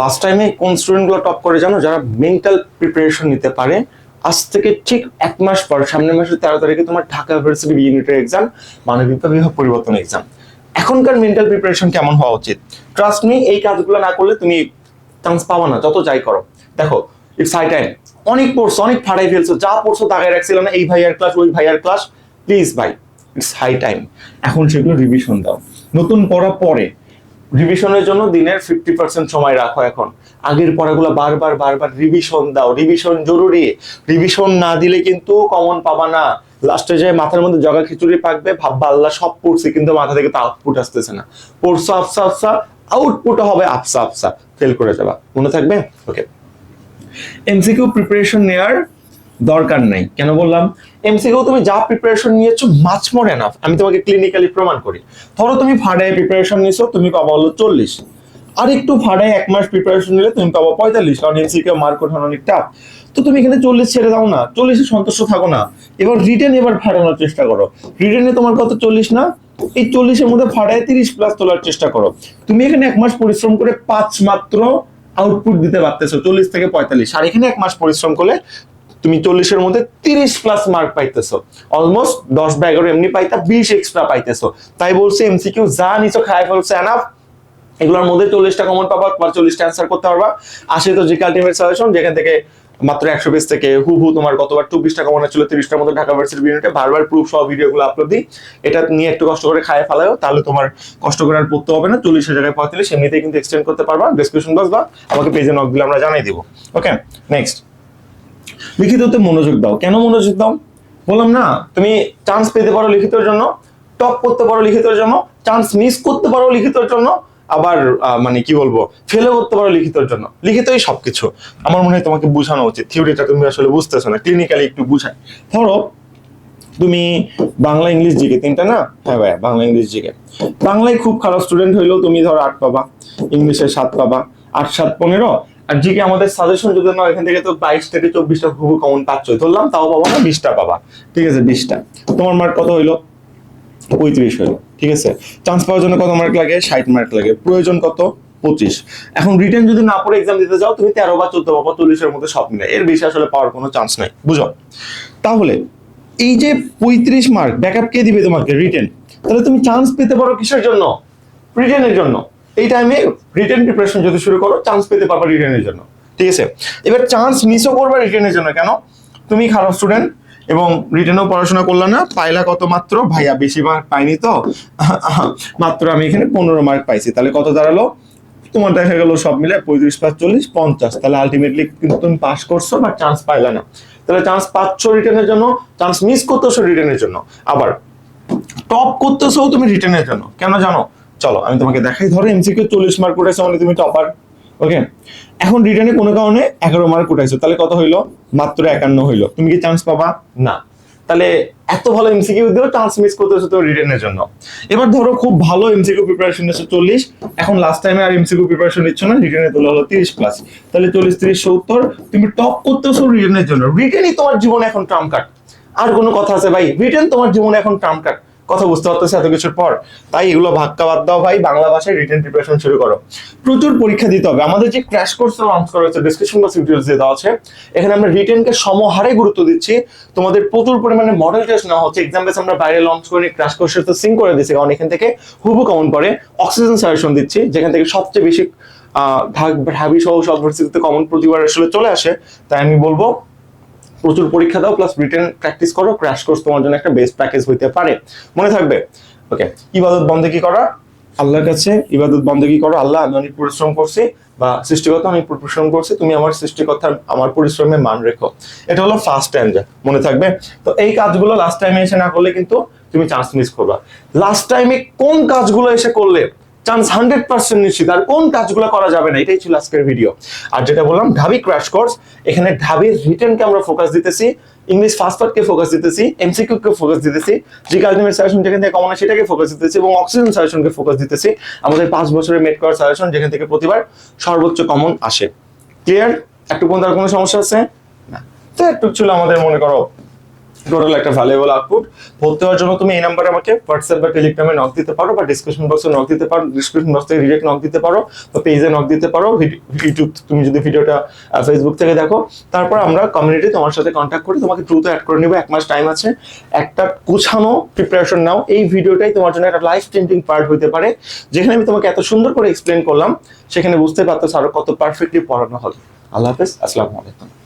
Last টাইমে কোন স্টুডেন্টগুলো top করে জানো? যারা মেন্টাল প্রিপারেশন নিতে পারে, আজ থেকে ঠিক এক মাস পর, সামনের মাসের তেরো তারিখে তোমার ঢাকা ইউনিভার্সিটি ইউনিটের এক্সাম মানবিক বিভাগ পরিবর্তন এক্সাম এখনকার মেন্টাল প্রিপারেশন কেমন হওয়া উচিত? ট্রাস্ট মি এই কাজগুলো না করলে তুমি চান্স পাবা না, যত যাই করো। দেখো ইটস হাই টাইম অনেক পড়ছো অনেক ফাড়াই ফেলছো যা পড়ছো তাকায় রাখছিল না, এই ভাইয়ার ক্লাস ওই ভাইয়ার ক্লাস প্লিজ ভাই ইটস হাই টাইম এখন সেগুলো রিভিশন দাও। নতুন পড়া পরে রিভিশনের জন্য দিনের ফিফটি পার্সেন্ট সময় রাখো এখন। আগের পড়াগুলো বারবার বারবার রিভিশন দাও। রিভিশন জরুরি। রিভিশন না দিলে কিন্তু কমন পাবা না। লাস্টে যায় মাথার মধ্যে জগা খিচুড়ি পাকবে, ভাববা আল্লাহ সব পড়ছি, কিন্তু মাথা থেকে তো আউটপুট আসতেছে না। পড়ছো, আফসা আফসা আউটপুট হবে আফসা আফসা। ফেল করে যাবা। মনে থাকবে? ওকে এমসিকিউ প্রিপারেশন নেওয়ার দরকার নাই। কেন বললাম? এমসিকিউ তুমি যা প্রিপারেশন নিয়েছো মাছ মোর এনাফ আমি তোমাকে ক্লিনিক্যালি প্রমাণ করি। ধরো তুমি ফাড়ায় প্রিপারেশন নিয়েছো তুমি পাবা হলো চল্লিশ। আর একটু ফাড়ায় এক মাস প্রিপারেশন নিলে তুমি পাবো পঁয়তাল্লিশ, কারণ এমসিকিউ মার্ক ওঠানো অনেক টাফ তো তুমি এখানে চল্লিশ ছেড়ে দাও না। চল্লিশে সন্তুষ্ট থাকো না। এবার রিটেন এবার ফাটানোর চেষ্টা করো। রিটেনে তোমার কত? চল্লিশ না? এই চল্লিশের মধ্যে ফাড়ায় তিরিশ প্লাস তোলার চেষ্টা করো। তুমি এখানে এক মাস পরিশ্রম করে পাঁচ মাত্র আউটপুট দিতে পারতেছো, চল্লিশ থেকে পঁয়তাল্লিশ। আর এখানে এক মাস পরিশ্রম করলে তুমি চল্লিশের মধ্যে তিরিশ প্লাস মার্ক পাইতেছো। অলমোস্ট দশ বা এগারো এমনি পাইতা, বিশ এক্সট্রা পাইতেছো। তাই বলছে এমসিকিউ যা নিচো খায় ফেলছে এনাফ এগুলোর মধ্যে চল্লিশটা কমন পাবা বা চল্লিশটা অ্যান্সার করতে পারবা। আসে তো জিকাল টিমের সাজেশন যেখান থেকে মাত্র একশো পেজ থেকে হু হু তোমার গতবার চব্বিশটা কমন ছিল, তিরিশটার মধ্যে ঢাকা ভার্সিটি ইউনিটে বারবার প্রুফ সহ ভিডিওগুলো আপলোড দিই। এটা নিয়ে একটু কষ্ট করে খায় ফেলাও তাহলে তোমার কষ্ট করে আর পড়তে হবে না। চল্লিশের জায়গায় পঁয়তাল্লিশ, এমনিতেই কিন্তু এক্সটেন্ড করতে পারবা। ডিসক্রিপশন বক্স বা আমাকে পেজে নক দিলে আমরা জানাই দিব। ওকে নেক্সট লিখিততে মনোযোগ দাও। কেন মনোযোগ দাও? বললাম, না, তুমি চান্স পেতে পারো লিখিতের জন্য টপ করতে পারো লিখিতের জন্য চান্স মিস করতে পারো লিখিতের জন্য, আবার মানে কি বলব ফেলে করতে পারো লিখিতর জন্য। লিখিতই সবকিছু। আমার মনে হয় তোমাকে বোঝানো উচিত। থিওরিটা তুমি আসলে বুঝতেছো না। ক্লিনিক্যালি একটু বুঝাই। ধরো, তুমি বাংলা, ইংলিশ জিকে, তিনটা না? হ্যাঁ ভাই বাংলা, ইংলিশ জিকে। বাংলায় খুব খারাপ স্টুডেন্ট হইলেও তুমি ধরো আট পাবা, ইংলিশে সাত পাবা, আট, সাত, পনেরো আর জিকে আমাদের সাজেশন যদি নাও এখান থেকে তো বাইশ থেকে চব্বিশটা খুব কমন পাচ্ছই ধরলাম, তাও পাবো না, বিশটা পাবা। ঠিক আছে, বিশটা। তোমার মার্ক কত হইল? পঁয়ত্রিশ হইল। ঠিক আছে? চান্স পাওয়ার জন্য কত মার্ক লাগে? ষাট মার্ক লাগে। প্রয়োজন কত? পঁচিশ। এখন রিটার্ন যদি না পড়ে এক্সাম দিতে যাও, তুমি তেরো বা চোদ্দ পাবো, চল্লিশের মধ্যে সব মিলে। এর বেশি আসলে পাওয়ার কোনো চান্স নাই। বুঝো? তাহলে, এই যে পঁয়ত্রিশ মার্ক ব্যাকআপ কে দিবে তোমাকে? রিটেন তাহলে তুমি চান্স পেতে পারো কিসের জন্য? রিটেনের জন্য। এই টাইমে রিটেন প্রিপারেশন যদি শুরু করো চান্স পেতে পারবা রিটেনের জন্য। ঠিক আছে? এবার চান্স মিসও করবা রিটেনের জন্য কেন? তুমি খারাপ স্টুডেন্ট এবং রিটেনও পড়াশোনা করলা না, পাইলা কত মাত্র? ভাইয়া বেশি মার্ক পাইনি তো। মাত্র আমি এখানে পনেরো মার্ক পাইছি। তাহলে কত দাঁড়াল? তোমার দেখা গেল সব মিলে পঁয়ত্রিশ পাঁচ চল্লিশ পঞ্চাশ। তাহলে আলটিমেটলি কিন্তু তুমি পাস করছ বা চান্স পাইলা না। তাহলে চান্স পাচ্ছ রিটার্নের জন্য চান্স মিস করতেছো রিটার্নের জন্য। আবার টপ করতেছো তুমি রিটার্নের জন্য। কেন জানো? চলো, আমি তোমাকে দেখাই। ধরো এমসিকিউ চল্লিশ মার্ক উঠাইছো মানে তুমি টপার ওকে এখন রিটার্নে কোনো কারণে এগারো মার্ক উঠাইছো, তাহলে কত হইল? মাত্র একান্ন হইল। তুমি কি চান্স পাবা? না। তাহলে এত ভালো এমসিকিউ দিয়েও চান্স মিস করতেছো তো রিটার্নের জন্য। এবার ধরো খুব ভালো এমসিকিউ প্রিপারেশন নিচ্ছে চল্লিশ, এখন লাস্ট টাইমে আর এমসিকিউ প্রিপারেশন নিচ্ছ না রিটার্নে তোলা হলো তিরিশ প্লাস তাহলে চল্লিশ, তিরিশ, সত্তর, তুমি টপ করতেছো রিটার্নের জন্য। রিটার্নই তোমার জীবনে এখন ট্রাম কাট আর কোনো কথা আছে ভাই? রিটার্ন তোমার জীবনে এখন ট্রাম কাট কথা বুঝতে পারতেছে এত কিছুর পর। তাই এগুলো ভাক্কা বাদ দাও ভাই বাংলা ভাষায় রিটেন প্রিপারেশন শুরু করো। প্রচুর পরীক্ষা দিতে হবে। আমাদের যে ক্র্যাশ কোর্স লঞ্চ করা হয়েছে ডিসক্রিপশন বক্স ডিটেলস দেওয়া আছে এখানে আমরা রিটেনকে সমহারে গুরুত্ব দিচ্ছি। তোমাদের প্রচুর পরিমাণে মডেল টেস্ট নেওয়া হচ্ছে। এক্সাম বেস আমরা বাইরে লঞ্চ করে ক্র্যাশ কোর্সের তো সিং করে দিচ্ছি কারণ এখান থেকে হুবু কমন পড়ে অক্সিজেন সাজেশন দিচ্ছি যেখান থেকে সবচেয়ে বেশি আহ, ঢাবি সহ সব ভার্সিটিতে কমন প্রতিবার আসলে চলে আসে। তাই আমি বলব প্রচুর পরীক্ষা দাও প্লাস রিটেন প্র্যাকটিস করো ক্র্যাশ কোর্স তোমার জন্য একটা বেস্ট প্যাকেজ হইতে পারে। মনে থাকবে? ওকে ইবাদত বন্ধে কি করা? আল্লাহর কাছে ইবাদত বন্ধে কি করো? আল্লাহ, আমি অনেক পরিশ্রম করছি, বা সৃষ্টিকর্তা, আমি পরিশ্রম করছি, তুমি আমার সৃষ্টিকর্তার আমার পরিশ্রমে মান রেখো। এটা হলো ফার্স্ট টাইম যা মনে থাকবে? তো এই কাজগুলো লাস্ট টাইমে এসে না করলে কিন্তু তুমি চান্স মিস করবা। লাস্ট টাইমে কোন কাজগুলো এসে করলে? চান্স হান্ড্রেড পার্সেন্ট নিশ্চিত। আর কোন কাজগুলো করা যাবে না, এটাই ছিল আজকের ভিডিও আর যেটা বললাম, ঢাবি ক্র্যাশ কোর্স এখানে ঢাবির রিটেনকে আমরা ফোকাস দিতেছি ইংলিশ ফার্স্ট পার্টকে ফোকাস দিতেছি এমসিকিউ কে ফোকাস দিতেছি যে আলটিমেট সাজেশন যেখান থেকে কমন সেটাকে ফোকাস দিতেছি এবং অক্সিজেন সাজেশনকে ফোকাস দিতেছি। আমাদের পাঁচ বছরের মেড করার সাজেশন যেখান থেকে প্রতিবার সর্বোচ্চ কমন আসে। ক্লিয়ার একটু পর্যন্ত আর কোনো সমস্যা আছে? না। তো একটু ছিল আমাদের মনে করো টোটাল একটা ভ্যালুয়েবল আউটপুট ভর্তি হওয়ার জন্য তুমি এই নাম্বারে আমাকে হোয়াটসঅ্যাপ বা টেলিগ্রামে নক দিতে পারো বা ডিসক্রিপশন বক্সে নক দিতে পারো ডিসক্রিপশন বক্স থেকে ডিরেক্ট নক দিতে পারো বা পেজে নক দিতে পারো ইউটিউব তুমি যদি ভিডিওটা ফেসবুক থেকে দেখো। তারপর আমরা কমিউনিটি তোমার সাথে কন্ট্যাক্ট করে তোমাকে দ্রুত অ্যাড করে নিবো। এক মাস টাইম আছে। একটা গুছানো প্রিপারেশন নাও। এই ভিডিওটাই তোমার জন্য একটা লাইফ চেঞ্জিং পার্ট হতে পারে। যেখানে আমি তোমাকে এত সুন্দর করে এক্সপ্লেন করলাম, সেখানে বুঝতে পারতো আরও কত পারফেক্টলি পড়ানো হলো আল্লাহ হাফেজ। আসসালামু আলাইকুম।